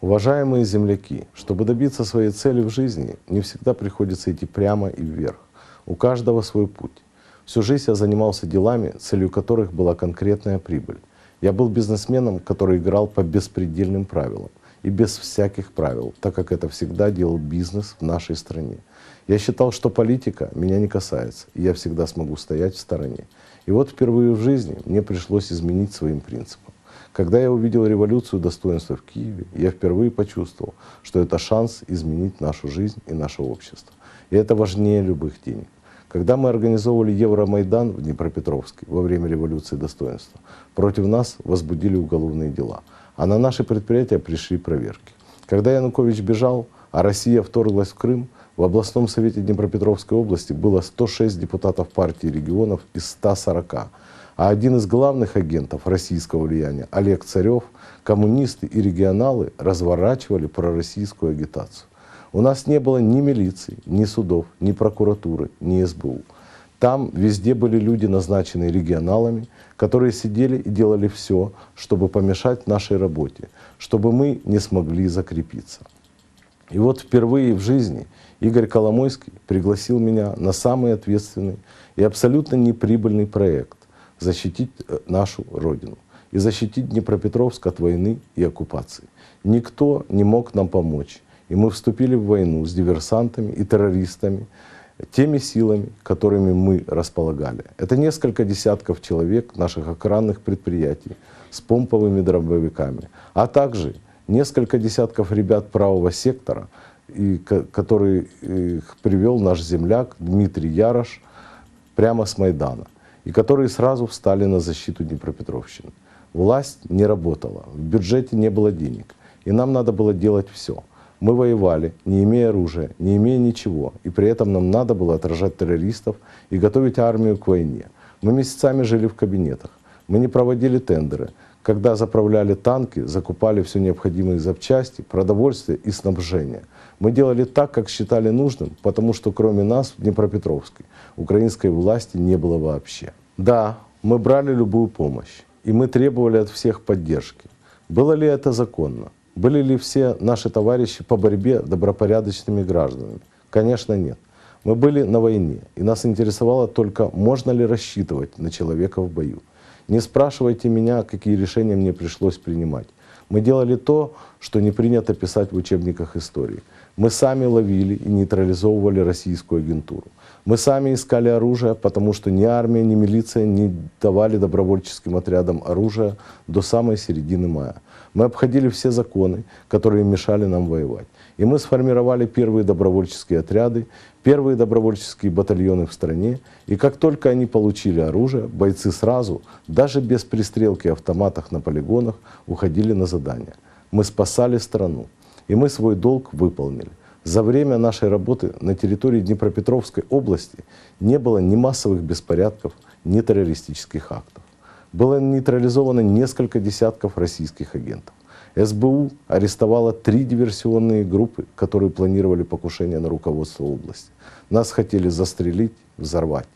Уважаемые земляки, чтобы добиться своей цели в жизни, не всегда приходится идти прямо и вверх. У каждого свой путь. Всю жизнь я занимался делами, целью которых была конкретная прибыль. Я был бизнесменом, который играл по беспредельным правилам и без всяких правил, так как это всегда делал бизнес в нашей стране. Я считал, что политика меня не касается, и я всегда смогу стоять в стороне. И вот впервые в жизни мне пришлось изменить своим принципам. Когда я увидел революцию достоинства в Киеве, я впервые почувствовал, что это шанс изменить нашу жизнь и наше общество. И это важнее любых денег. Когда мы организовывали Евромайдан в Днепропетровске во время революции достоинства, против нас возбудили уголовные дела, а на наши предприятия пришли проверки. Когда Янукович бежал, а Россия вторглась в Крым, в областном совете Днепропетровской области было 106 депутатов партии регионов из 140, а один из главных агентов российского влияния, Олег Царев, коммунисты и регионалы разворачивали пророссийскую агитацию. У нас не было ни милиции, ни судов, ни прокуратуры, ни СБУ. Там везде были люди, назначенные регионалами, которые сидели и делали все, чтобы помешать нашей работе, чтобы мы не смогли закрепиться. И вот впервые в жизни Игорь Коломойский пригласил меня на самый ответственный и абсолютно неприбыльный проект – защитить э, нашу Родину и защитить Днепропетровск от войны и оккупации. Никто не мог нам помочь, и мы вступили в войну с диверсантами и террористами, теми силами, которыми мы располагали. Это несколько десятков человек наших охранных предприятий с помповыми дробовиками, а также несколько десятков ребят правого сектора, и, который их привел наш земляк Дмитрий Ярош прямо с Майдана, и которые сразу встали на защиту Днепропетровщины. Власть не работала, в бюджете не было денег, и нам надо было делать все – мы воевали, не имея оружия, не имея ничего, и при этом нам надо было отражать террористов и готовить армию к войне. Мы месяцами жили в кабинетах, мы не проводили тендеры. Когда заправляли танки, закупали все необходимые запчасти, продовольствие и снабжение. Мы делали так, как считали нужным, потому что кроме нас в Днепропетровске украинской власти не было вообще. Да, мы брали любую помощь, и мы требовали от всех поддержки. Было ли это законно? Были ли все наши товарищи по борьбе добропорядочными гражданами? Конечно, нет. Мы были на войне, и нас интересовало только, можно ли рассчитывать на человека в бою. Не спрашивайте меня, какие решения мне пришлось принимать. Мы делали то, что не принято писать в учебниках истории. Мы сами ловили и нейтрализовывали российскую агентуру. Мы сами искали оружие, потому что ни армия, ни милиция не давали добровольческим отрядам оружие до самой середины мая. Мы обходили все законы, которые мешали нам воевать. И мы сформировали первые добровольческие отряды, первые добровольческие батальоны в стране. И как только они получили оружие, бойцы сразу, даже без пристрелки автоматах на полигонах, уходили на задания. Мы спасали страну. И мы свой долг выполнили. За время нашей работы на территории Днепропетровской области не было ни массовых беспорядков, ни террористических актов было нейтрализовано несколько десятков российских агентов. СБУ арестовала три диверсионные группы, которые планировали покушение на руководство области. Нас хотели застрелить, взорвать.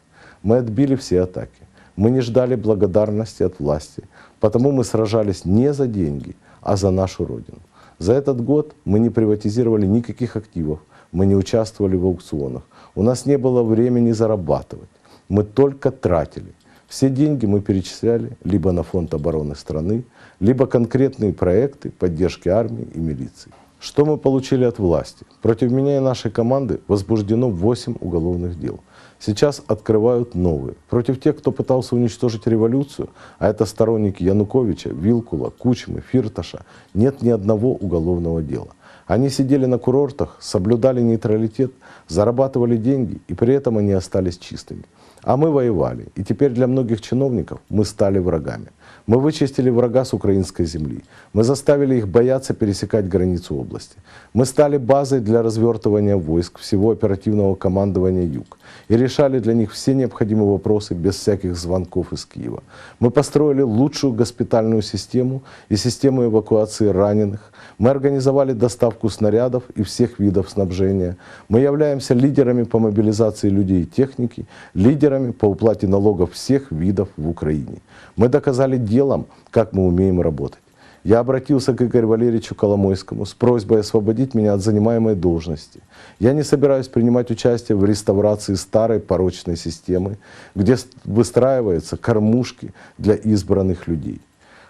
Мы отбили все атаки. Мы не ждали благодарности от власти, потому мы сражались не за деньги, а за нашу Родину. За этот год мы не приватизировали никаких активов, мы не участвовали в аукционах. У нас не было времени зарабатывать. Мы только тратили. Все деньги мы перечисляли либо на фонд обороны страны, либо конкретные проекты поддержки армии и милиции. Что мы получили от власти? Против меня и нашей команды возбуждено 8 уголовных дел. Сейчас открывают новые. Против тех, кто пытался уничтожить революцию, а это сторонники Януковича, Вилкула, Кучмы, Фирташа, нет ни одного уголовного дела. Они сидели на курортах, соблюдали нейтралитет, зарабатывали деньги, и при этом они остались чистыми. А мы воевали, и теперь для многих чиновников мы стали врагами. Мы вычистили врага с украинской земли. Мы заставили их бояться пересекать границу области. Мы стали базой для развертывания войск всего оперативного командования «Юг» и решали для них все необходимые вопросы без всяких звонков из Киева. Мы построили лучшую госпитальную систему и систему эвакуации раненых. Мы организовали доставку снарядов и всех видов снабжения. Мы являемся лидерами по мобилизации людей и техники, лидерами по уплате налогов всех видов в Украине. Мы доказали делом, как мы умеем работать. я обратился к Игорю Валерьевичу Коломойскому с просьбой освободить меня от занимаемой должности. Я не собираюсь принимать участие в реставрации старой порочной системы, где выстраиваются кормушки для избранных людей.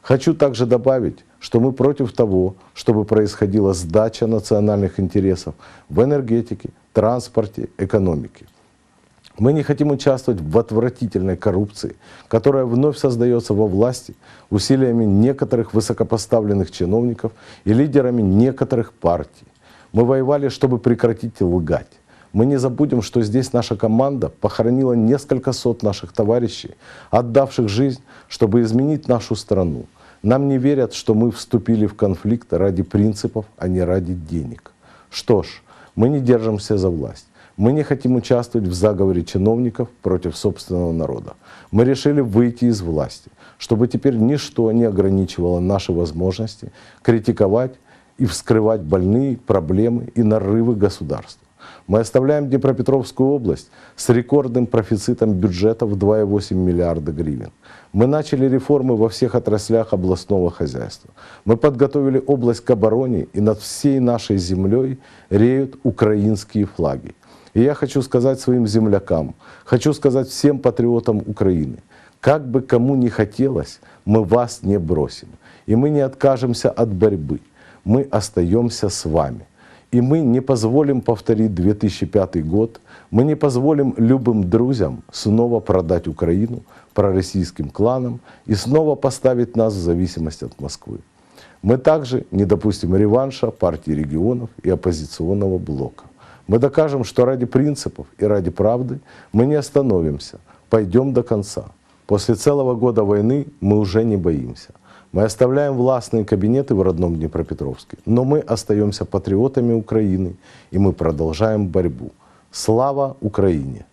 Хочу также добавить, что мы против того, чтобы происходила сдача национальных интересов в энергетике, транспорте, экономике. Мы не хотим участвовать в отвратительной коррупции, которая вновь создается во власти усилиями некоторых высокопоставленных чиновников и лидерами некоторых партий. Мы воевали, чтобы прекратить лгать. Мы не забудем, что здесь наша команда похоронила несколько сот наших товарищей, отдавших жизнь, чтобы изменить нашу страну. Нам не верят, что мы вступили в конфликт ради принципов, а не ради денег. Что ж, мы не держимся за власть. Мы не хотим участвовать в заговоре чиновников против собственного народа. Мы решили выйти из власти, чтобы теперь ничто не ограничивало наши возможности критиковать и вскрывать больные проблемы и нарывы государства. Мы оставляем Днепропетровскую область с рекордным профицитом бюджета в 2,8 миллиарда гривен. Мы начали реформы во всех отраслях областного хозяйства. Мы подготовили область к обороне, и над всей нашей землей реют украинские флаги. И я хочу сказать своим землякам, хочу сказать всем патриотам Украины, как бы кому ни хотелось, мы вас не бросим. И мы не откажемся от борьбы. Мы остаемся с вами. И мы не позволим повторить 2005 год, мы не позволим любым друзьям снова продать Украину пророссийским кланам и снова поставить нас в зависимость от Москвы. Мы также не допустим реванша партии регионов и оппозиционного блока. Мы докажем, что ради принципов и ради правды мы не остановимся, пойдем до конца. После целого года войны мы уже не боимся. Мы оставляем властные кабинеты в родном Днепропетровске, но мы остаемся патриотами Украины, и мы продолжаем борьбу. Слава Украине!